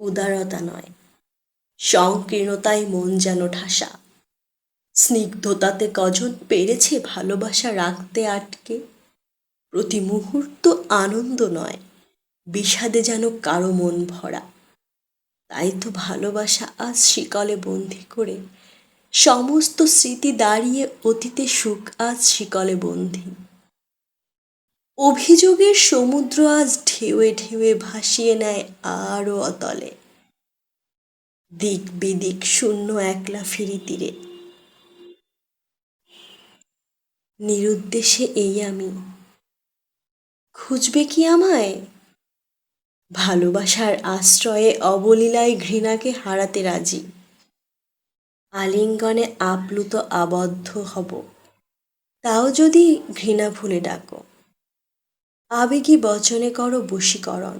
উদারতা নয় সংকীর্ণতায় মন যেন ঠাসা। স্নিগ্ধতাতে কজন পেরেছে ভালোবাসা রাখতে আটকে? প্রতি মুহূর্ত আনন্দ নয়, বিষাদে যেন কারও মন ভরা। তাই তো ভালোবাসা আজ শিকলে বন্দি করে, সমস্ত স্মৃতি দাঁড়িয়ে অতীতে সুখ আজ শিকলে বন্দি। অভিযোগের সমুদ্র আজ ঢেউয়ে ঢেউয়ে ভাসিয়ে নেয় আরও অতলে। দিক বিদিক শূন্য একলা ফিরি তীরে। নিরুদ্দেশে এই আমি। খুঁজবে কি আমায়? ভালোবাসার আশ্রয়ে অবলীলায় ঘৃণাকে হারাতে রাজি। আলিঙ্গনে আপ্লুত আবদ্ধ হব। তাও যদি ঘৃণা ভুলে ডাকো। আবেগী বচনে করো বশীকরণ।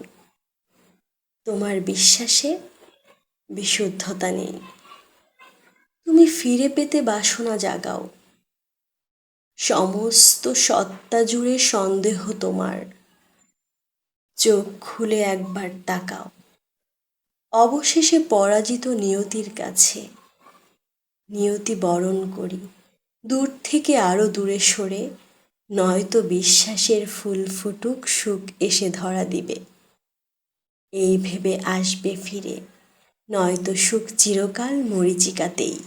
তোমার বিশ্বাসে বিশুদ্ধতা নেই। তুমি ফিরে পেতে বাসনা জাগাও। সমস্ত সত্তা জুড়ে সন্দেহ তোমার। চোখ খুলে একবার তাকাও। অবশেষে পরাজিত নিয়তির কাছে। নিয়তি বরণ করি। দূর থেকে আরও দূরে সরে নয়তো বিশ্বাসের ফুল ফুটুক, সুখ এসে ধরা দিবে। এই ভেবে আসবে ফিরে। নয়তো সুখ চিরকাল মরিচিকাতেই।